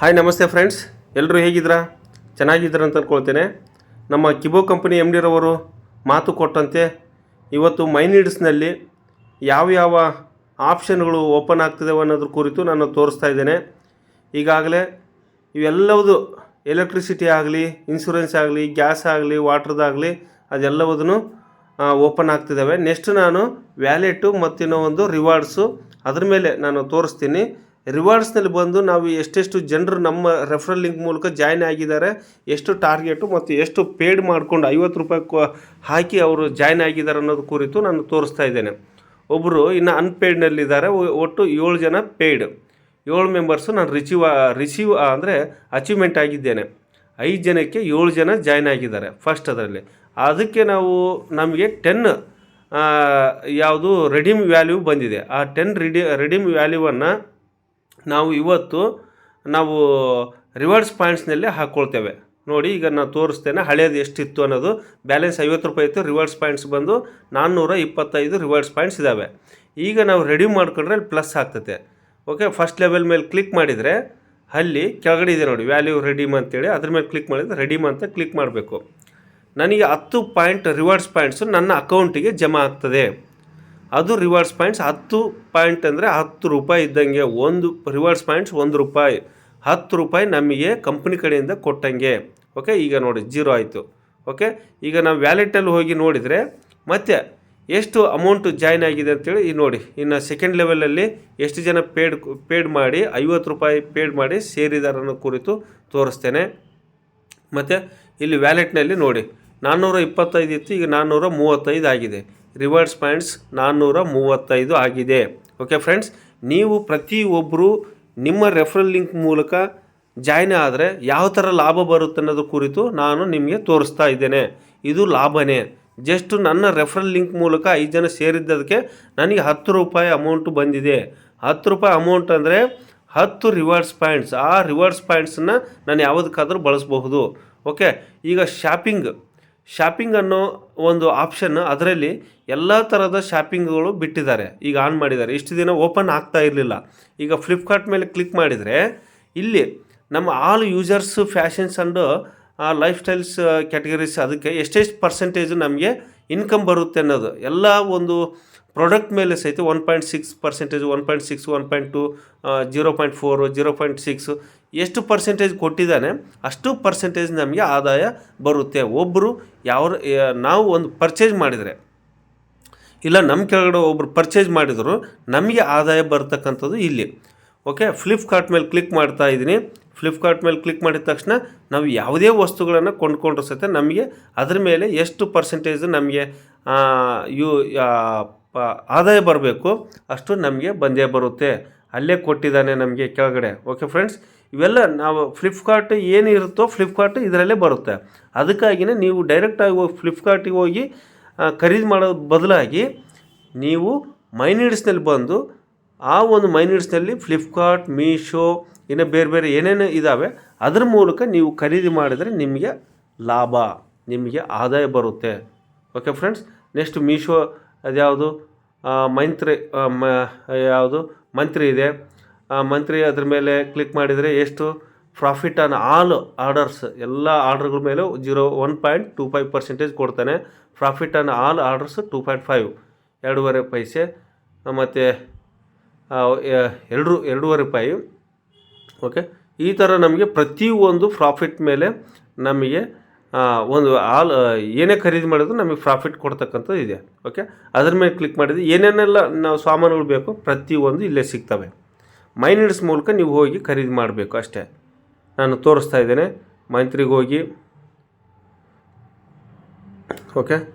Hi ನಮಸ್ತೆ friends ಎಲ್ಲರೂ ಹೇಗಿದ್ದೀರಾ ಚೆನ್ನಾಗಿದ್ದೀರ ಅಂತ ಅಂದ್ಕೊಳ್ತೇನೆ ನಮ್ಮ ಕಿಬೋ ಕಂಪನಿ ಎಂ ಡಿರವರು ಮಾತು ಕೊಟ್ಟಂತೆ, ಇವತ್ತು ಮೈನೀಡ್ಸ್ನಲ್ಲಿ ಯಾವ ಆಪ್ಷನ್ಗಳು ಓಪನ್ ಆಗ್ತಿದ್ದಾವೆ ಅನ್ನೋದ್ರ ಕುರಿತು ನಾನು ತೋರಿಸ್ತಾ ಇದ್ದೇನೆ. ಈಗಾಗಲೇ ಇವೆಲ್ಲವುದು ಎಲೆಕ್ಟ್ರಿಸಿಟಿ ಆಗಲಿ ಇನ್ಶೂರೆನ್ಸ್ ಆಗಲಿ ಗ್ಯಾಸ್ ಆಗಲಿ ವಾಟ್ರದಾಗಲಿ ಅದೆಲ್ಲವುದನ್ನು ಓಪನ್ ಆಗ್ತಿದ್ದಾವೆ ನೆಕ್ಸ್ಟ್ ನಾನು ವ್ಯಾಲೆಟು ಮತ್ತಿನ್ನೂ ಒಂದು ರಿವಾರ್ಡ್ಸು ಅದ್ರ ಮೇಲೆ ನಾನು ತೋರಿಸ್ತೀನಿ. ರಿವಾರ್ಡ್ಸ್ನಲ್ಲಿ ಬಂದು ನಾವು ಎಷ್ಟೆಷ್ಟು ಜನರು ನಮ್ಮ ರೆಫರಲ್ ಲಿಂಕ್ ಮೂಲಕ ಜಾಯ್ನ್ ಆಗಿದ್ದಾರೆ, ಎಷ್ಟು ಟಾರ್ಗೆಟು ಮತ್ತು ಎಷ್ಟು ಪೇಡ್ ಮಾಡಿಕೊಂಡು ಐವತ್ತು ರೂಪಾಯಿ ಹಾಕಿ ಅವರು ಜಾಯ್ನ್ ಆಗಿದ್ದಾರೆ ಅನ್ನೋದು ಕುರಿತು ನಾನು ತೋರಿಸ್ತಾ ಇದ್ದೇನೆ. ಒಬ್ಬರು ಇನ್ನು ಅನ್ಪೇಯ್ಡ್ನಲ್ಲಿದ್ದಾರೆ ಒಟ್ಟು ಏಳು ಜನ ಪೇಯ್ಡ್ ಏಳು ಮೆಂಬರ್ಸು ನಾನು ರಿಸೀವ್ ರಿಸೀವ್ ಅಂದರೆ ಅಚೀವ್ಮೆಂಟ್ ಆಗಿದ್ದೇನೆ. ಐದು ಜನಕ್ಕೆ ಏಳು ಜನ ಜಾಯ್ನ್ ಆಗಿದ್ದಾರೆ ಫಸ್ಟ್ ಅದರಲ್ಲಿ. ಅದಕ್ಕೆ ನಾವು, ನಮಗೆ ಟೆನ್ ಯಾವುದು ರೆಡೀಮ್ ವ್ಯಾಲ್ಯೂ ಬಂದಿದೆ. ಆ ಟೆನ್ ರಿಡಿ ರೆಡೀಮ್ ವ್ಯಾಲ್ಯೂವನ್ನು ನಾವು ಇವತ್ತು ನಾವು ರಿವರ್ಸ್ ಪಾಯಿಂಟ್ಸ್ನಲ್ಲೇ ಹಾಕ್ಕೊಳ್ತೇವೆ ನೋಡಿ, ಈಗ ನಾನು ತೋರಿಸ್ತೇನೆ, ಹಳೇದು ಎಷ್ಟಿತ್ತು ಅನ್ನೋದು. ಬ್ಯಾಲೆನ್ಸ್ ಐವತ್ತು ರೂಪಾಯಿ ಇತ್ತು ರಿವರ್ಸ್ ಪಾಯಿಂಟ್ಸ್ ಬಂದು ನಾನ್ನೂರ ಇಪ್ಪತ್ತೈದು ರಿವರ್ಸ್ ಪಾಯಿಂಟ್ಸ್ ಇದ್ದಾವೆ ಈಗ ನಾವು ರೆಡಿ ಮಾಡ್ಕೊಂಡ್ರೆ ಅಲ್ಲಿ ಪ್ಲಸ್ ಆಗ್ತದೆ ಓಕೆ ಫಸ್ಟ್ ಲೆವೆಲ್ ಮೇಲೆ ಕ್ಲಿಕ್ ಮಾಡಿದರೆ ಅಲ್ಲಿ ಕೆಳಗಡೆ ಇದೆ ನೋಡಿ ವ್ಯಾಲ್ಯೂ ರೆಡೀಮ್ ಅಂತೇಳಿ. ಅದ್ರ ಮೇಲೆ ಕ್ಲಿಕ್ ಮಾಡಿದರೆ ರೆಡೀಮ್ ಅಂತ ಕ್ಲಿಕ್ ಮಾಡಬೇಕು. ನನಗೆ ಹತ್ತು ಪಾಯಿಂಟ್ ರಿವಾರ್ಡ್ಸ್ ಪಾಯಿಂಟ್ಸು ನನ್ನ ಅಕೌಂಟಿಗೆ ಜಮಾ ಆಗ್ತದೆ. ಅದು ರಿವಾರ್ಡ್ಸ್ ಪಾಯಿಂಟ್ಸ್ ಹತ್ತು ಪಾಯಿಂಟ್ ಅಂದರೆ ಹತ್ತು ರೂಪಾಯಿ ಇದ್ದಂಗೆ ಒಂದು ರಿವಾರ್ಡ್ಸ್ ಪಾಯಿಂಟ್ಸ್ ಒಂದು ರೂಪಾಯಿ. ಹತ್ತು ರೂಪಾಯಿ ನಮಗೆ ಕಂಪ್ನಿ ಕಡೆಯಿಂದ ಕೊಟ್ಟಂಗೆ. ಓಕೆ ಈಗ ನೋಡಿ ಜೀರೋ ಆಯಿತು. ಓಕೆ ಈಗ ನಾವು ವ್ಯಾಲೆಟಲ್ಲಿ ಹೋಗಿ ನೋಡಿದರೆ ಮತ್ತೆ ಎಷ್ಟು ಅಮೌಂಟು ಜಾಯ್ನ್ ಆಗಿದೆ ಅಂತೇಳಿ ಈ ನೋಡಿ, ಇನ್ನು ಸೆಕೆಂಡ್ ಲೆವೆಲಲ್ಲಿ ಎಷ್ಟು ಜನ ಪೇಡ್ ಪೇಡ್ ಮಾಡಿ, ಐವತ್ತು ರೂಪಾಯಿ ಪೇಡ್ ಮಾಡಿ ಸೇರಿದಾರನ ಕುರಿತು ತೋರಿಸ್ತೇನೆ. ಮತ್ತು ಇಲ್ಲಿ ವ್ಯಾಲೆಟ್ನಲ್ಲಿ ನೋಡಿ ನಾನ್ನೂರ ಇಪ್ಪತ್ತೈದು ಇತ್ತು, ಈಗ ನಾನ್ನೂರ ಮೂವತ್ತೈದು ಆಗಿದೆ. ರಿವಾರ್ಡ್ಸ್ ಪಾಯಿಂಟ್ಸ್ ನಾನ್ನೂರ ಮೂವತ್ತೈದು ಆಗಿದೆ. ಓಕೆ ಫ್ರೆಂಡ್ಸ್ ನೀವು ಪ್ರತಿಯೊಬ್ಬರು ನಿಮ್ಮ ರೆಫರಲ್ ಲಿಂಕ್ ಮೂಲಕ ಜಾಯ್ನ್ ಆದರೆ ಯಾವ ಥರ ಲಾಭ ಬರುತ್ತೆ ಅನ್ನೋದು ಕುರಿತು ನಾನು ನಿಮಗೆ ತೋರಿಸ್ತಾ ಇದ್ದೇನೆ. ಇದು ಲಾಭನೇ. ಜಸ್ಟ್ ನನ್ನ ರೆಫರಲ್ ಲಿಂಕ್ ಮೂಲಕ ಐದು ಜನ ಸೇರಿದ್ದದಕ್ಕೆ ನನಗೆ ಹತ್ತು ರೂಪಾಯಿ ಅಮೌಂಟು ಬಂದಿದೆ. ಹತ್ತು ರೂಪಾಯಿ ಅಮೌಂಟ್ ಅಂದರೆ ಹತ್ತು ರಿವಾರ್ಡ್ಸ್ ಪಾಯಿಂಟ್ಸ್ ಆ ರಿವಾರ್ಡ್ಸ್ ಪಾಯಿಂಟ್ಸನ್ನು ನಾನು ಯಾವುದಕ್ಕಾದರೂ ಬಳಸಬಹುದು. ಓಕೆ ಈಗ ಶಾಪಿಂಗ್ ಶಾಪಿಂಗ್ ಅನ್ನೋ ಒಂದು ಆಪ್ಷನ್ ಅದರಲ್ಲಿ ಎಲ್ಲ ಥರದ ಶಾಪಿಂಗ್ಗಳು ಬಿಟ್ಟಿದ್ದಾರೆ. ಈಗ ಆನ್ ಮಾಡಿದ್ದಾರೆ. ಇಷ್ಟು ದಿನ ಓಪನ್ ಆಗ್ತಾ ಇರಲಿಲ್ಲ. ಈಗ ಫ್ಲಿಪ್ಕಾರ್ಟ್ ಮೇಲೆ ಕ್ಲಿಕ್ ಮಾಡಿದರೆ ಇಲ್ಲಿ ನಮ್ಮ all users fashions and lifestyles categories ಅದಕ್ಕೆ ಎಷ್ಟೆಷ್ಟು ಪರ್ಸೆಂಟೇಜ್ ನಮಗೆ ಇನ್ಕಮ್ ಬರುತ್ತೆ ಅನ್ನೋದು ಎಲ್ಲ ಒಂದು ಪ್ರಾಡಕ್ಟ್ ಮೇಲೆ ಸಹಿತ one point six percentage one point six one point two zero point four zero point six ಎಷ್ಟು ಪರ್ಸೆಂಟೇಜ್ ಕೊಟ್ಟಿದ್ದಾನೆ, ಅಷ್ಟು ಪರ್ಸೆಂಟೇಜ್ ನಮಗೆ ಆದಾಯ ಬರುತ್ತೆ. ಒಬ್ಬರು ಯಾವ ನಾವು ಒಂದು ಪರ್ಚೇಸ್ ಮಾಡಿದರೆ, ಇಲ್ಲ ನಮ್ಮ ಕೆಳಗಡೆ ಒಬ್ಬರು ಪರ್ಚೇಸ್ ಮಾಡಿದರು, ನಮಗೆ ಆದಾಯ ಬರ್ತಕ್ಕಂಥದ್ದು ಇಲ್ಲಿ. ಓಕೆ ಫ್ಲಿಪ್ಕಾರ್ಟ್ ಮೇಲೆ ಕ್ಲಿಕ್ ಮಾಡ್ತಾ ಇದ್ದೀನಿ. ಫ್ಲಿಪ್ಕಾರ್ಟ್ ಮೇಲೆ ಕ್ಲಿಕ್ ಮಾಡಿದ ತಕ್ಷಣ ನಾವು ಯಾವುದೇ ವಸ್ತುಗಳನ್ನು ಕೊಂಡ್ಕೊಂಡ್ರು ಸಹಿತ ನಮಗೆ ಅದ್ರ ಮೇಲೆ ಎಷ್ಟು ಪರ್ಸೆಂಟೇಜ್ ನಮಗೆ ಯು ಆದಾಯ ಬರಬೇಕು ಅಷ್ಟು ನಮಗೆ ಬಂದೇ ಬರುತ್ತೆ. ಅಲ್ಲೇ ಕೊಟ್ಟಿದ್ದಾನೆ ನಮಗೆ ಕೆಳಗಡೆ. ಓಕೆ ಫ್ರೆಂಡ್ಸ್ ಇವೆಲ್ಲ ನಾವು ಫ್ಲಿಪ್ಕಾರ್ಟ್ ಏನು ಇರುತ್ತೋ ಫ್ಲಿಪ್ಕಾರ್ಟ್ ಇದರಲ್ಲೇ ಬರುತ್ತೆ. ಅದಕ್ಕಾಗಿಯೇ ನೀವು ಡೈರೆಕ್ಟಾಗಿ ಹೋಗಿ ಫ್ಲಿಪ್ಕಾರ್ಟಿಗೆ ಹೋಗಿ ಖರೀದಿ ಮಾಡೋ ಬದಲಾಗಿ ನೀವು ಮೈನೀಡ್ಸ್ನಲ್ಲಿ ಬಂದು, ಆ ಒಂದು ಮೈನೀಡ್ಸ್ನಲ್ಲಿ ಫ್ಲಿಪ್ಕಾರ್ಟ್ ಮೀಶೋ ಇನ್ನು ಬೇರೆ ಬೇರೆ ಏನೇನು ಇದ್ದಾವೆ ಅದ್ರ ಮೂಲಕ ನೀವು ಖರೀದಿ ಮಾಡಿದರೆ ನಿಮಗೆ ಲಾಭ, ನಿಮಗೆ ಆದಾಯ ಬರುತ್ತೆ. ಓಕೆ ಫ್ರೆಂಡ್ಸ್ ನೆಕ್ಸ್ಟ್ ಮೀಶೋ ಅದ್ಯಾವುದು? ಮೈಂತ್ರಿ ಮ, ಯಾವುದು? ಮಂತ್ರಿ ಇದೆ. ಮಂತ್ರಿ ಅದ್ರ ಮೇಲೆ ಕ್ಲಿಕ್ ಮಾಡಿದರೆ ಎಷ್ಟು ಪ್ರಾಫಿಟ್ ಆನ್ ಆಲ್ ಆರ್ಡರ್ಸ್ ಎಲ್ಲ ಆರ್ಡರ್ಗಳ ಮೇಲೆ zero one point two five percentage ಕೊಡ್ತಾನೆ. Profit on all orders two point five ಎರಡೂವರೆ ಪೈಸೆ ಮತ್ತು ಎರಡು, ಎರಡೂವರೆ ರೂಪಾಯಿ ಓಕೆ ಈ ಥರ ನಮಗೆ ಪ್ರತಿಯೊಂದು ಪ್ರಾಫಿಟ್ ಮೇಲೆ ನಮಗೆ ಒಂದು ಆಲ್ ಏನೇ ಖರೀದಿ ಮಾಡಿದ್ರು ನಮಗೆ ಪ್ರಾಫಿಟ್ ಕೊಡ್ತಕ್ಕಂಥದ್ದು ಇದೆ ಓಕೆ ಅದ್ರ ಮೇಲೆ ಕ್ಲಿಕ್ ಮಾಡಿದ್ರೆ ಏನೇನೆಲ್ಲ ನಾವು ಸಾಮಾನುಗಳು ಬೇಕು ಪ್ರತಿಯೊಂದು ಇಲ್ಲೇ ಸಿಗ್ತವೆ. ಮೈನಿಡ್ಸ್ ಮೂಲಕ ನೀವು ಹೋಗಿ ಖರೀದಿ ಮಾಡಬೇಕು ಅಷ್ಟೇ. ನಾನು ತೋರಿಸ್ತಾ ಇದ್ದೇನೆ. ಮೈತ್ರಿಗೆ ಹೋಗಿ. ಓಕೆ?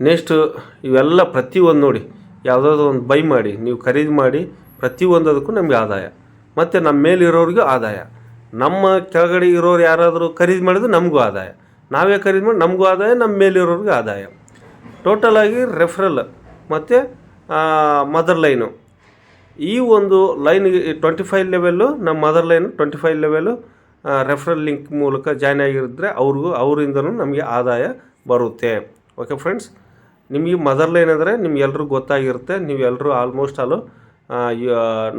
ನೆಕ್ಸ್ಟ್ ಇವೆಲ್ಲ ಪ್ರತಿಯೊಂದು ನೋಡಿ. ಯಾವುದಾದ್ರು ಒಂದು ಬೈ ಮಾಡಿ. ನೀವು ಖರೀದಿ ಮಾಡಿ ಪ್ರತಿಯೊಂದದಕ್ಕೂ ನಮಗೆ ಆದಾಯ. ಮತ್ತು ನಮ್ಮ ಮೇಲಿರೋರಿಗೂ ಆದಾಯ. ನಮ್ಮ ಕೆಳಗಡೆ ಇರೋರು ಯಾರಾದರೂ ಖರೀದಿ ಮಾಡಿದ್ರೆ ನಮಗೂ ಆದಾಯ. ನಾವೇ ಖರೀದಿ ಮಾಡಿ ನಮಗೂ ಆದಾಯ, ನಮ್ಮ ಮೇಲಿರೋರಿಗೂ ಆದಾಯ. ಟೋಟಲ್ ಆಗಿ ರೆಫರಲ್ ಮತ್ತು ಮದರ್ ಲೈನು ಈ ಒಂದು ಲೈನ್ ಟ್ವೆಂಟಿ ಫೈವ್ ಲೆವೆಲ್ಲು ನಮ್ಮ mother line twenty five level referral link ಮೂಲಕ ಜಾಯ್ನ್ ಆಗಿರಿದ್ರೆ ಅವ್ರಿಗೂ, ಅವರಿಂದನೂ ನಮಗೆ ಆದಾಯ ಬರುತ್ತೆ. ಓಕೆ ಫ್ರೆಂಡ್ಸ್ ನಿಮಗೆ ಮದರ್ ಲೈನ್ ಅಂದರೆ ನಿಮ್ಗೆಲ್ರಿಗೂ ಗೊತ್ತಾಗಿರುತ್ತೆ. ನೀವೆಲ್ಲರೂ ಆಲ್ಮೋಸ್ಟ್ ಆಲು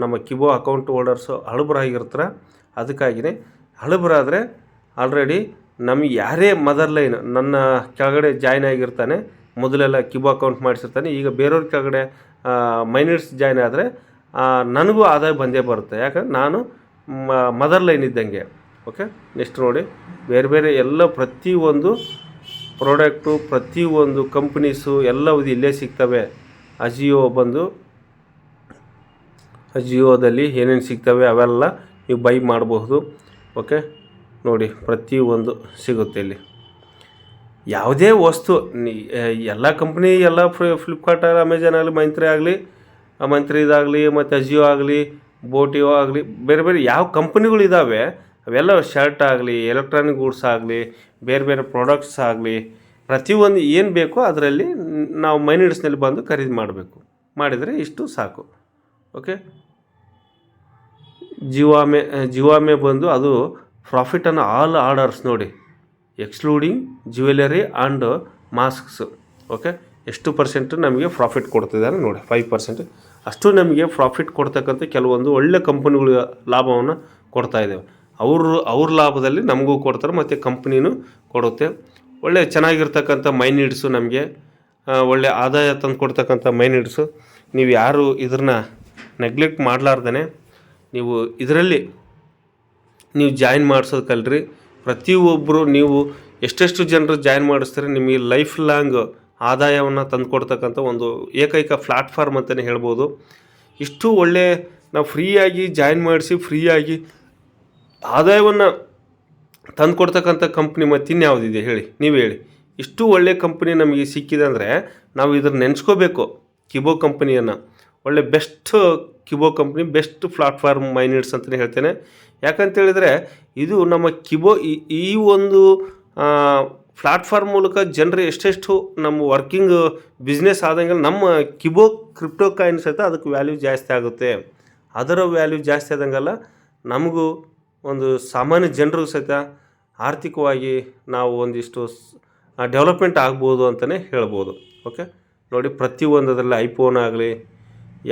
ನಮ್ಮ ಕಿಬೋ ಅಕೌಂಟ್ ಹೋಲ್ಡರ್ಸು ಹಳಬರಾಗಿರ್ತಾರೆ ಅದಕ್ಕಾಗಿಯೇ ಹಳಬರಾದರೆ ಆಲ್ರೆಡಿ ನಮಗೆ ಯಾರೇ ಮದರ್ ಲೈನ್ ನನ್ನ ಕೆಳಗಡೆ ಜಾಯ್ನ್ ಆಗಿರ್ತಾನೆ, ಮೊದಲೆಲ್ಲ ಕಿಬೋ ಅಕೌಂಟ್ ಮಾಡಿಸಿರ್ತಾನೆ. ಈಗ ಬೇರೆಯವ್ರ ಕೆಳಗಡೆ ಮೈನರ್ಸ್ ಜಾಯ್ನ್ ಆದರೆ ನನಗೂ ಆದಾಯ ಬಂದೇ ಬರುತ್ತೆ. ಯಾಕಂದ್ರೆ ನಾನು ಮದರ್ ಲೈನ್ ಇದ್ದಂಗೆ. ಓಕೆ ನೆಕ್ಸ್ಟ್ ನೋಡಿ. ಬೇರೆ ಬೇರೆ ಎಲ್ಲ ಪ್ರತಿಯೊಂದು ಪ್ರಾಡಕ್ಟು ಪ್ರತಿಯೊಂದು ಕಂಪ್ನೀಸು ಎಲ್ಲವೂ ಇಲ್ಲೇ ಸಿಗ್ತವೆ. ಅಜಿಯೋ ಬಂದು ಅಜಿಯೋದಲ್ಲಿ ಏನೇನು ಸಿಗ್ತವೆ ಅವೆಲ್ಲ ನೀವು ಬೈ ಮಾಡಬಹುದು ಓಕೆ ನೋಡಿ, ಪ್ರತಿಯೊಂದು ಸಿಗುತ್ತೆ ಇಲ್ಲಿ. ಯಾವುದೇ ವಸ್ತು ಎಲ್ಲ ಕಂಪ್ನಿ ಎಲ್ಲ ಫ್ಲಿಪ್ಕಾರ್ಟ್ ಅಮೆಜಾನ್ ಆಗಲಿ ಮೈಂತ್ರಿ ಆಗಲಿ ಮಂತ್ರಿ ಇದಾಗಲಿ, ಮತ್ತು ಅಜಿಯೋ ಆಗಲಿ ಬೋಟಿಯೋ ಆಗಲಿ, ಬೇರೆ ಬೇರೆ ಯಾವ ಕಂಪ್ನಿಗಳು ಇದ್ದಾವೆ ಅವೆಲ್ಲ ಶರ್ಟ್ ಆಗಲಿ ಎಲೆಕ್ಟ್ರಾನಿಕ್ ಗೂಡ್ಸ್ ಆಗಲಿ, ಬೇರೆ ಬೇರೆ ಪ್ರಾಡಕ್ಟ್ಸ್ ಆಗಲಿ, ಪ್ರತಿಯೊಂದು ಏನು ಬೇಕೋ ಅದರಲ್ಲಿ ನಾವು ಮೈನಿಡ್ಸ್ನಲ್ಲಿ ಬಂದು ಖರೀದಿ ಮಾಡಬೇಕು. ಮಾಡಿದರೆ ಇಷ್ಟು ಸಾಕು. ಓಕೆ ಜೀವಾಮೆ ಜೀವಾಮೆ ಬಂದು ಅದು ಪ್ರಾಫಿಟ್ ಅನ್ನು ಆಲ್ ಆರ್ಡರ್ಸ್ ನೋಡಿ. Excluding jewellery and masks okay ಎಷ್ಟು ಪರ್ಸೆಂಟ್ ನಮಗೆ ಪ್ರಾಫಿಟ್ ಕೊಡ್ತಿದ್ದಾರೆ ನೋಡಿ ಫೈವ್ ಪರ್ಸೆಂಟ್ ಅಷ್ಟು ನಮಗೆ ಪ್ರಾಫಿಟ್ ಕೊಡ್ತಕ್ಕಂಥ ಕೆಲವೊಂದು ಒಳ್ಳೆ ಕಂಪನಿಗಳು ಲಾಭವನ್ನು ಕೊಡ್ತಾ ಇದ್ದೇವೆ ಅವರು, ಅವ್ರ ಲಾಭದಲ್ಲಿ ನಮಗೂ ಕೊಡ್ತಾರೆ, ಮತ್ತು ಕಂಪ್ನಿನೂ ಕೊಡುತ್ತೆ. ಒಳ್ಳೆ ಚೆನ್ನಾಗಿರ್ತಕ್ಕಂಥ ಮೈನಿಡ್ಸು ನಮಗೆ ಒಳ್ಳೆ ಆದಾಯ ತಂದು ಕೊಡ್ತಕ್ಕಂಥ ಮೈನಿಡ್ಸು ನೀವು ಯಾರು ಇದನ್ನ ನೆಗ್ಲೆಕ್ಟ್ ಮಾಡಲಾರ್ದೇ ನೀವು ಇದರಲ್ಲಿ ನೀವು ಜಾಯಿನ್ ಮಾಡಿಸೋದು ಕಲ್ರಿ ಪ್ರತಿಯೊಬ್ಬರು ನೀವು ಎಷ್ಟೆಷ್ಟು ಜನರು ಜಾಯಿನ್ ಮಾಡಿಸ್ತಾರೆ, ನಿಮಗೆ ಲೈಫ್ ಲಾಂಗ್ ಆದಾಯವನ್ನು ತಂದುಕೊಡ್ತಕ್ಕಂಥ ಒಂದು ಏಕೈಕ ಪ್ಲ್ಯಾಟ್ಫಾರ್ಮ್ ಅಂತಲೇ ಹೇಳ್ಬೋದು. ಇಷ್ಟು ಒಳ್ಳೆ ನಾವು ಫ್ರೀಯಾಗಿ ಜಾಯಿನ್ ಮಾಡಿಸಿ ಫ್ರೀಯಾಗಿ ಆದಾಯವನ್ನು ತಂದುಕೊಡ್ತಕ್ಕಂಥ ಕಂಪ್ನಿ ಮತ್ತು ಇನ್ಯಾವುದಿದೆ ಹೇಳಿ, ನೀವು ಹೇಳಿ. ಇಷ್ಟು ಒಳ್ಳೆ ಕಂಪ್ನಿ ನಮಗೆ ಸಿಕ್ಕಿದೆ ಅಂದರೆ ನಾವು ಇದನ್ನು ನೆನೆಸ್ಕೋಬೇಕು ಕಿಬೋ ಕಂಪ್ನಿಯನ್ನು. ಒಳ್ಳೆ best Kibo company, best platform minutes ಅಂತಲೇ ಹೇಳ್ತೇನೆ. ಯಾಕಂತೇಳಿದರೆ ಇದು ನಮ್ಮ ಕಿಬೋ ಈ ಈ ಒಂದು ಪ್ಲಾಟ್ಫಾರ್ಮ್ ಮೂಲಕ ಜನರು ಎಷ್ಟೆಷ್ಟು ನಮ್ಮ ವರ್ಕಿಂಗ್ ಬಿಸ್ನೆಸ್ ಆದಂಗೆ ನಮ್ಮ ಕಿಬೋ ಕ್ರಿಪ್ಟೋ ಕಾಯಿನ್ ಸಹಿತ ಅದಕ್ಕೆ ವ್ಯಾಲ್ಯೂ ಜಾಸ್ತಿ ಆಗುತ್ತೆ. ಅದರ ವ್ಯಾಲ್ಯೂ ಜಾಸ್ತಿ ಆದಂಗೆಲ್ಲ ನಮಗೂ ಒಂದು ಸಾಮಾನ್ಯ ಜನರಿಗೂ ಸಹಿತ ಆರ್ಥಿಕವಾಗಿ ನಾವು ಒಂದಿಷ್ಟು ಡೆವಲಪ್ಮೆಂಟ್ ಆಗ್ಬೋದು ಅಂತಲೇ ಹೇಳ್ಬೋದು. ಓಕೆ? ನೋಡಿ ಪ್ರತಿಯೊಂದರಲ್ಲಿ ಐಫೋನ್ ಆಗಲಿ,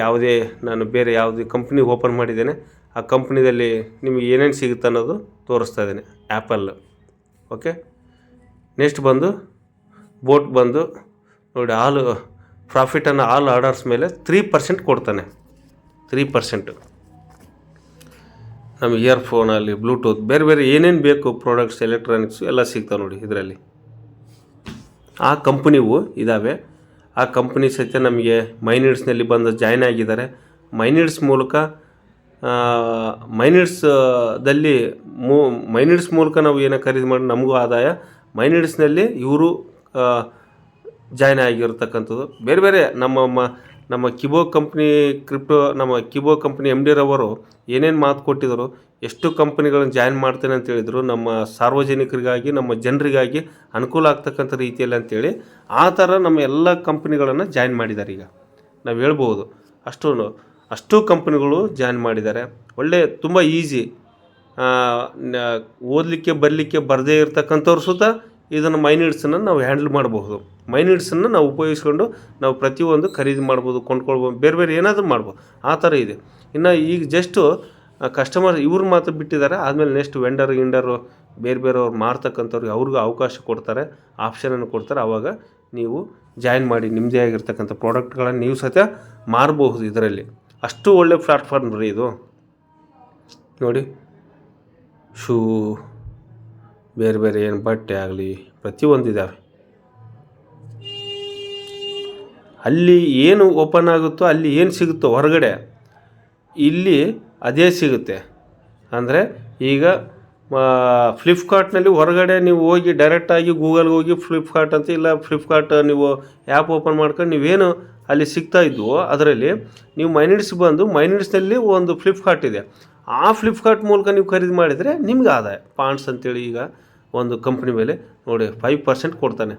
ಯಾವುದೇ ನಾನು ಬೇರೆ ಯಾವುದೇ ಕಂಪ್ನಿ ಓಪನ್ ಮಾಡಿದ್ದೇನೆ, ಆ ಕಂಪ್ನಿದಲ್ಲಿ ನಿಮಗೆ ಏನೇನು ಸಿಗುತ್ತೆ ಅನ್ನೋದು ತೋರಿಸ್ತಾ ಇದ್ದೀನಿ ಆ್ಯಪಲ್. ಓಕೆ? ನೆಕ್ಸ್ಟ್ ಬಂದು ಬೋಟ್ ಬಂದು, ನೋಡಿ ಆಲ್ ಪ್ರಾಫಿಟನ್ನು ಆಲ್ ಆರ್ಡರ್ಸ್ ಮೇಲೆ ತ್ರೀ ಪರ್ಸೆಂಟ್ ಕೊಡ್ತಾನೆ. ತ್ರೀ ಪರ್ಸೆಂಟು ನಮ್ಮ ಇಯರ್ಫೋನಲ್ಲಿ ಬ್ಲೂಟೂತ್ ಬೇರೆ ಬೇರೆ ಏನೇನು ಬೇಕು ಪ್ರಾಡಕ್ಟ್ಸ್ ಎಲೆಕ್ಟ್ರಾನಿಕ್ಸ್ ಎಲ್ಲ ಸಿಗ್ತಾವೆ ನೋಡಿ ಇದರಲ್ಲಿ. ಆ ಕಂಪ್ನಿವು ಇದ್ದಾವೆ ಆ ಕಂಪ್ನಿ ಸಹಿತ ನಮಗೆ ಮೈನಿಡ್ಸ್ನಲ್ಲಿ ಬಂದು ಜಾಯ್ನ್ ಆಗಿದ್ದಾರೆ. ಮೈನಿಡ್ಸ್ ಮೂಲಕ ಮೈನಿಡ್ಸ್ದಲ್ಲಿ ಮೂ ಮೈನಿಡ್ಸ್ ಮೂಲಕ ನಾವು ಏನೋ ಖರೀದಿ ಮಾಡಿ ನಮಗೂ ಆದಾಯ ಮೈನಿಡ್ಸ್ನಲ್ಲಿ ಇವರು ಜಾಯ್ನ್ ಆಗಿರ್ತಕ್ಕಂಥದ್ದು. ಬೇರೆ ಬೇರೆ ನಮ್ಮ ಮ, ನಮ್ಮ ಕಿಬೋ ಕಂಪ್ನಿ ಕ್ರಿಪ್ಟೋ, ನಮ್ಮ ಕಿಬೋ ಕಂಪ್ನಿ ಎಂ ಡಿರವರು ಏನೇನು ಮಾತು ಕೊಟ್ಟಿದ್ದರು, ಎಷ್ಟು ಕಂಪ್ನಿಗಳನ್ನು ಜಾಯ್ನ್ ಮಾಡ್ತೇನೆ ಅಂತ ಹೇಳಿದರು, ನಮ್ಮ ಸಾರ್ವಜನಿಕರಿಗಾಗಿ, ನಮ್ಮ ಜನರಿಗಾಗಿ ಅನುಕೂಲ ಆಗ್ತಕ್ಕಂಥ ರೀತಿಯಲ್ಲಿ ಅಂತೇಳಿ ಆ ಥರ ನಮ್ಮ ಎಲ್ಲ ಕಂಪ್ನಿಗಳನ್ನು ಜಾಯ್ನ್ ಮಾಡಿದ್ದಾರೆ ಈಗ. ನಾವು ಹೇಳ್ಬೋದು ಅಷ್ಟು ಅಷ್ಟು ಕಂಪ್ನಿಗಳು ಜಾಯ್ನ್ ಮಾಡಿದ್ದಾರೆ. ಒಳ್ಳೆ, ತುಂಬ ಈಸಿ ಓದಲಿಕ್ಕೆ, ಬರಲಿಕ್ಕೆ ಬರದೇ ಇರತಕ್ಕಂಥವ್ರು ಸುತ ಇದನ್ನು ಮೈನೀಡ್ಸನ್ನು ನಾವು ಹ್ಯಾಂಡಲ್ ಮಾಡಬಹುದು. ಮೈನೀಡ್ಸನ್ನು ನಾವು ಉಪಯೋಗಿಸ್ಕೊಂಡು ನಾವು ಪ್ರತಿಯೊಂದು ಖರೀದಿ ಮಾಡ್ಬೋದು, ಕೊಂಡ್ಕೊಳ್ಬೋದು, ಬೇರೆ ಬೇರೆ ಏನಾದರೂ ಮಾಡ್ಬೋದು. ಆ ಥರ ಇದೆ. ಇನ್ನು ಈಗ ಜಸ್ಟು ಕಸ್ಟಮರ್ ಇವ್ರು ಮಾತ್ರ ಬಿಟ್ಟಿದ್ದಾರೆ, ಆದಮೇಲೆ ನೆಕ್ಸ್ಟ್ ವೆಂಡರ್ ಗಿಂಡರು ಬೇರೆ ಬೇರೆಯವ್ರು ಮಾರ್ತಕ್ಕಂಥವ್ರಿಗೆ ಅವ್ರಿಗೂ ಅವಕಾಶ ಕೊಡ್ತಾರೆ ಆಪ್ಷನನ್ನು ಕೊಡ್ತಾರೆ. ಆವಾಗ ನೀವು ಜಾಯಿನ್ ಮಾಡಿ ನಿಮ್ಮದೇ ಆಗಿರ್ತಕ್ಕಂಥ ಪ್ರಾಡಕ್ಟ್ಗಳನ್ನು ನೀವು ಸಹಿತ ಮಾರಬಹುದು ಇದರಲ್ಲಿ. ಅಷ್ಟು ಒಳ್ಳೆ ಪ್ಲಾಟ್ಫಾರ್ಮ್ ರೀ ಇದು. ನೋಡಿ. ಶೂ, ಬೇರೆ ಬೇರೆ ಏನು ಬಟ್ಟೆ ಆಗಲಿ ಪ್ರತಿಯೊಂದು ಇದ್ದಾವೆ ಅಲ್ಲಿ ಏನು ಓಪನ್ ಆಗುತ್ತೋ ಅಲ್ಲಿ ಏನು ಸಿಗುತ್ತೋ ಹೊರಗಡೆ ಇಲ್ಲಿ ಅದೇ ಸಿಗುತ್ತೆ. ಅಂದರೆ ಈಗ ಫ್ಲಿಪ್ಕಾರ್ಟ್ನಲ್ಲಿ ಹೊರಗಡೆ ನೀವು ಹೋಗಿ ಡೈರೆಕ್ಟಾಗಿ ಗೂಗಲ್ಗೆ ಹೋಗಿ ಫ್ಲಿಪ್ಕಾರ್ಟ್ ಅಂತ ಇಲ್ಲ ಫ್ಲಿಪ್ಕಾರ್ಟ್ ನೀವು ಆ್ಯಪ್ ಓಪನ್ ಮಾಡ್ಕೊಂಡು ನೀವೇನು ಅಲ್ಲಿ ಸಿಗ್ತಾ ಅದರಲ್ಲಿ ನೀವು ಮೈನಿಟ್ಸ್ ಬಂದು ಮೈನಿಟ್ಸ್ನಲ್ಲಿ ಒಂದು ಫ್ಲಿಪ್ಕಾರ್ಟ್ ಇದೆ. ಆ ಫ್ಲಿಪ್ಕಾರ್ಟ್ ಮೂಲಕ ನೀವು ಖರೀದಿ ಮಾಡಿದರೆ ನಿಮ್ಗೆ ಆದಾಯ. ಪಾಂಡ್ಸ್ ಅಂತೇಳಿ ಈಗ ಒಂದು ಕಂಪ್ನಿ ಮೇಲೆ ನೋಡಿ ಫೈವ್ ಪರ್ಸೆಂಟ್ ಕೊಡ್ತಾನೆ.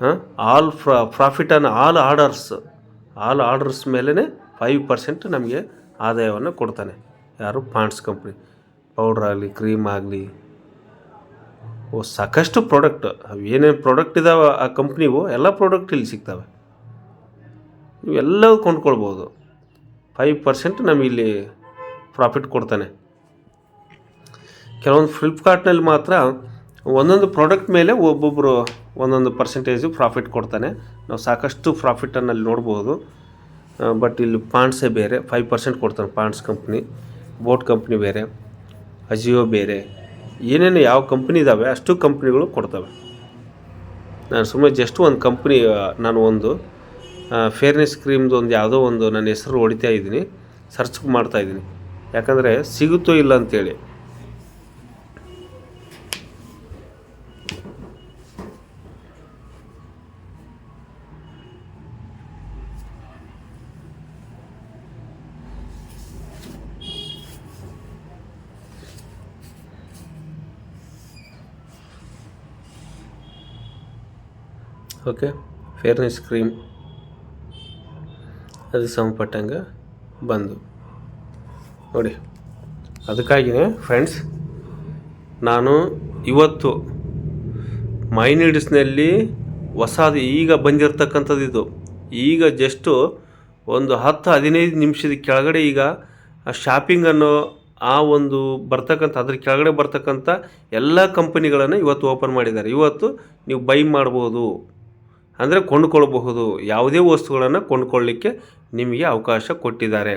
ಹಾಂ? All ಫ್ರಾ profit on all orders all orders ಮೇಲೇ ಫೈವ್ ಪರ್ಸೆಂಟ್ ನಮಗೆ ಆದಾಯವನ್ನು ಕೊಡ್ತಾನೆ. ಯಾರು? ಪಾಂಡ್ಸ್ ಕಂಪ್ನಿ ಪೌಡ್ರ್ ಆಗಲಿ ಕ್ರೀಮ್ ಆಗಲಿ. ಓ, ಸಾಕಷ್ಟು ಪ್ರಾಡಕ್ಟ್ ಅವು ಏನೇನು ಪ್ರಾಡಕ್ಟ್ ಇದಾವೆ ಆ ಕಂಪ್ನಿವು ಎಲ್ಲ ಪ್ರಾಡಕ್ಟ್ ಇಲ್ಲಿ ಸಿಗ್ತವೆ. ಇವೆಲ್ಲವೂ ಕೊಂಡ್ಕೊಳ್ಬೋದು. ಫೈವ್ ಪರ್ಸೆಂಟ್ ನಮಗಿಲ್ಲಿ ಪ್ರಾಫಿಟ್ ಕೊಡ್ತಾನೆ. ಕೆಲವೊಂದು ಫ್ಲಿಪ್ಕಾರ್ಟ್ನಲ್ಲಿ ಮಾತ್ರ ಒಂದೊಂದು ಪ್ರಾಡಕ್ಟ್ ಮೇಲೆ ಒಬ್ಬೊಬ್ಬರು ಒಂದೊಂದು ಪರ್ಸೆಂಟೇಜು ಪ್ರಾಫಿಟ್ ಕೊಡ್ತಾನೆ. ನಾವು ಸಾಕಷ್ಟು ಪ್ರಾಫಿಟನ್ನು ಅಲ್ಲಿ ನೋಡ್ಬೋದು ಬಟ್ ಇಲ್ಲಿ ಪಾಂಡ್ಸೇ ಬೇರೆ, ಫೈವ್ ಪರ್ಸೆಂಟ್ ಕೊಡ್ತಾನೆ ಪಾಂಡ್ಸ್ ಕಂಪ್ನಿ, ಬೋಟ್ ಕಂಪ್ನಿ ಬೇರೆ ಅಜಿಯೋ ಬೇರೆ, ಏನೇನು ಯಾವ ಕಂಪ್ನಿ ಇದ್ದಾವೆ ಅಷ್ಟು ಕಂಪ್ನಿಗಳು ಕೊಡ್ತವೆ. ನಾನು ಸುಮ್ಮನೆ ಜಸ್ಟ್ ಒಂದು ಕಂಪ್ನಿ ನಾನು ಒಂದು. ಫೇರ್ನೆಸ್ ಕ್ರೀಮ್ದು ಒಂದು ಯಾವುದೋ ಒಂದು ನನ್ನ ಹೆಸರು ಹೊಡಿತಾ ಇದ್ದೀನಿ. ಸರ್ಚ್ ಮಾಡ್ತಾ ಇದ್ದೀನಿ. ಯಾಕಂದರೆ ಸಿಗುತ್ತೋ ಇಲ್ಲ ಅಂತೇಳಿ. ಓಕೆ ಫೇರ್ನೆಸ್ ಕ್ರೀಮ್ ಅದಕ್ಕೆ ಸಂಪಟ್ಟಂಗೆ ಬಂದು. ನೋಡಿ ಅದಕ್ಕಾಗಿಯೇ ಫ್ರೆಂಡ್ಸ್ ನಾನು ಇವತ್ತು ಮೈನಿಡ್ಸ್ನಲ್ಲಿ ಹೊಸದು ಈಗ ಬಂದಿರತಕ್ಕಂಥದ್ದು ಇದು. ಈಗ ಜಸ್ಟು ಒಂದು ಹತ್ತು ಹದಿನೈದು ನಿಮಿಷದ ಕೆಳಗಡೆ ಈಗ ಶಾಪಿಂಗ್ ಅನ್ನೋ ಆ ಒಂದು ಬರ್ತಕ್ಕಂಥ, ಅದ್ರ ಕೆಳಗಡೆ ಬರ್ತಕ್ಕಂಥ ಎಲ್ಲ ಕಂಪನಿಗಳನ್ನು ಇವತ್ತು ಓಪನ್ ಮಾಡಿದ್ದಾರೆ. ಇವತ್ತು ನೀವು ಬೈ ಮಾಡ್ಬೋದು. ಅಂದರೆ ಕೊಂಡುಕೊಳ್ಳಬಹುದು ಯಾವುದೇ ವಸ್ತುಗಳನ್ನು ಕೊಂಡುಕೊಳ್ಳಿಕ್ಕೆ ನಿಮಗೆ ಅವಕಾಶ ಕೊಟ್ಟಿದ್ದಾರೆ.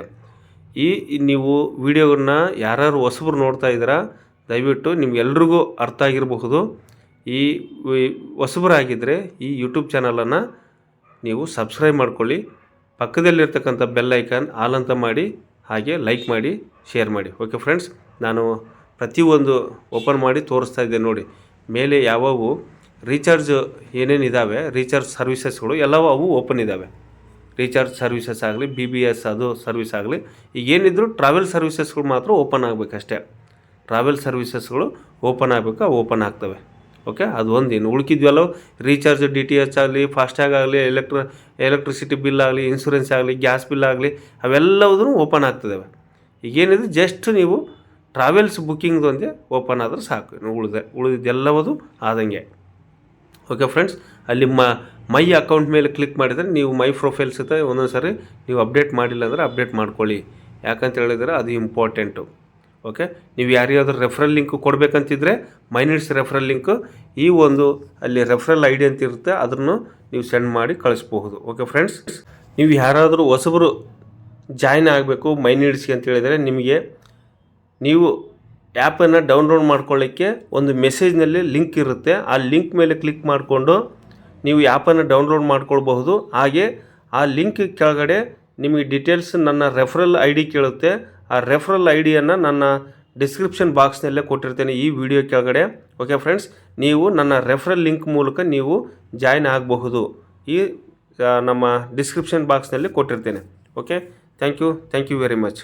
ಈ ನೀವು ವಿಡಿಯೋನ ಯಾರ್ಯಾರು ಹೊಸಬ್ರು ನೋಡ್ತಾ ಇದ್ದೀರಾ, ದಯವಿಟ್ಟು ನಿಮ್ಗೆಲ್ರಿಗೂ ಅರ್ಥ ಆಗಿರಬಹುದು. ಈ ಹೊಸಬರಾಗಿದ್ದರೆ ಈ ಯೂಟ್ಯೂಬ್ ಚಾನಲನ್ನು ನೀವು ಸಬ್ಸ್ಕ್ರೈಬ್ ಮಾಡ್ಕೊಳ್ಳಿ, ಪಕ್ಕದಲ್ಲಿರ್ತಕ್ಕಂಥ ಬೆಲ್ ಐಕಾನ್ ಆಲ್ ಅಂತ ಮಾಡಿ, ಹಾಗೆ ಲೈಕ್ ಮಾಡಿ, ಶೇರ್ ಮಾಡಿ. ಓಕೆ ಫ್ರೆಂಡ್ಸ್, ನಾನು ಪ್ರತಿಯೊಂದು ಓಪನ್ ಮಾಡಿ ತೋರಿಸ್ತಾ ಇದ್ದೆ ನೋಡಿ. ಮೇಲೆ ಯಾವವು ರೀಚಾರ್ಜ್ ಏನೇನಿದ್ದಾವೆ ರೀಚಾರ್ಜ್ ಸರ್ವಿಸಸ್ಗಳು ಎಲ್ಲವೂ ಅವು ಓಪನ್ ಇದ್ದಾವೆ ರೀಚಾರ್ಜ್ ಸರ್ವಿಸಸ್ ಆಗಲಿ ಬಿ ಬಿ ಎಸ್ ಅದು ಸರ್ವಿಸ್ ಆಗಲಿ, ಈಗ ಏನಿದ್ರು ಟ್ರಾವೆಲ್ ಸರ್ವಿಸಸ್ಗಳು ಮಾತ್ರ ಓಪನ್ ಆಗಬೇಕಷ್ಟೇ. ಟ್ರಾವೆಲ್ ಸರ್ವಿಸಸ್ಗಳು ಓಪನ್ ಆಗಬೇಕು? ಓಪನ್ ಆಗ್ತವೆ. ಓಕೆ ಅದು ಒಂದು. ಇನ್ನು ಉಳ್ಕಿದ್ವಲ್ಲ ರೀಚಾರ್ಜ್ ಡಿ ಟಿ ಎಚ್ ಆಗಲಿ ಫಾಸ್ಟ್ಯಾಗ್ ಆಗಲಿ ಎಲೆಕ್ಟ್ರ ಎಲೆಕ್ಟ್ರಿಸಿಟಿ ಬಿಲ್ ಆಗಲಿ ಇನ್ಸೂರೆನ್ಸ್ ಆಗಲಿ ಗ್ಯಾಸ್ ಬಿಲ್ ಆಗಲಿ ಅವೆಲ್ಲವುದೂ ಓಪನ್ ಆಗ್ತದವೆ. ಈಗೇನಿದೆ ಜಸ್ಟ್ ನೀವು ಟ್ರಾವೆಲ್ಸ್ ಬುಕ್ಕಿಂಗ್ದೊಂದೇ ಓಪನ್ ಆದ್ರೆ ಸಾಕು. ಉಳಿದ, ಉಳಿದಿದ್ದೆಲ್ಲವದು ಆದಂಗೆ. ಓಕೆ ಫ್ರೆಂಡ್ಸ್ ಅಲ್ಲಿ ಮ, ಮೈ ಅಕೌಂಟ್ ಮೇಲೆ ಕ್ಲಿಕ್ ಮಾಡಿದರೆ ನೀವು ಮೈ ಪ್ರೊಫೈಲ್ ಸಹಿತ ಒಂದೊಂದು ಸಾರಿ ನೀವು ಅಪ್ಡೇಟ್ ಮಾಡಿಲ್ಲ ಅಂದರೆ ಅಪ್ಡೇಟ್ ಮಾಡ್ಕೊಳ್ಳಿ. ಯಾಕಂತ ಹೇಳಿದರೆ ಅದು ಇಂಪಾರ್ಟೆಂಟು ಓಕೆ ನೀವು ಯಾರಿಗಾದ್ರೂ ರೆಫರಲ್ ಲಿಂಕು ಕೊಡಬೇಕಂತಿದ್ರೆ ಮೈನಿಟ್ಸ್ ರೆಫರಲ್ ಲಿಂಕು ಈ ಒಂದು ಅಲ್ಲಿ ರೆಫರಲ್ ಐ ಅಂತ ಇರುತ್ತೆ ಅದನ್ನು ನೀವು ಸೆಂಡ್ ಮಾಡಿ ಕಳಿಸ್ಬಹುದು. ಓಕೆ ಫ್ರೆಂಡ್ಸ್ ನೀವು ಯಾರಾದರೂ ಹೊಸಬರು ಜಾಯ್ನ್ ಆಗಬೇಕು ಮೈನಿಡ್ಸ್ಗೆ ಅಂತ ಹೇಳಿದರೆ ನಿಮಗೆ ನೀವು ಆ್ಯಪನ್ನು ಡೌನ್ಲೋಡ್ ಮಾಡ್ಕೊಳ್ಳಿಕ್ಕೆ ಒಂದು ಮೆಸೇಜ್ನಲ್ಲಿ ಲಿಂಕ್ ಇರುತ್ತೆ. ಆ ಲಿಂಕ್ ಮೇಲೆ ಕ್ಲಿಕ್ ಮಾಡಿಕೊಂಡು ನೀವು ಆ್ಯಪನ್ನು ಡೌನ್ಲೋಡ್ ಮಾಡ್ಕೊಳ್ಬಹುದು. ಹಾಗೆ ಆ ಲಿಂಕ್ ಕೆಳಗಡೆ ನಿಮಗೆ ಡೀಟೇಲ್ಸ್ ನನ್ನ ರೆಫರಲ್ ಐ ಡಿ ಕೇಳುತ್ತೆ. ಆ ರೆಫರಲ್ ಐ ಡಿಯನ್ನು ನನ್ನ ಡಿಸ್ಕ್ರಿಪ್ಷನ್ ಬಾಕ್ಸ್ನಲ್ಲೇ ಕೊಟ್ಟಿರ್ತೇನೆ ಈ ವಿಡಿಯೋ ಕೆಳಗಡೆ. ಓಕೆ ಫ್ರೆಂಡ್ಸ್ ನೀವು ನನ್ನ ರೆಫರಲ್ ಲಿಂಕ್ ಮೂಲಕ ನೀವು ಜಾಯ್ನ್ ಆಗಬಹುದು. ಈ ನಮ್ಮ ಡಿಸ್ಕ್ರಿಪ್ಷನ್ ಬಾಕ್ಸ್ನಲ್ಲಿ ಕೊಟ್ಟಿರ್ತೇನೆ. Okay thank you thank you very much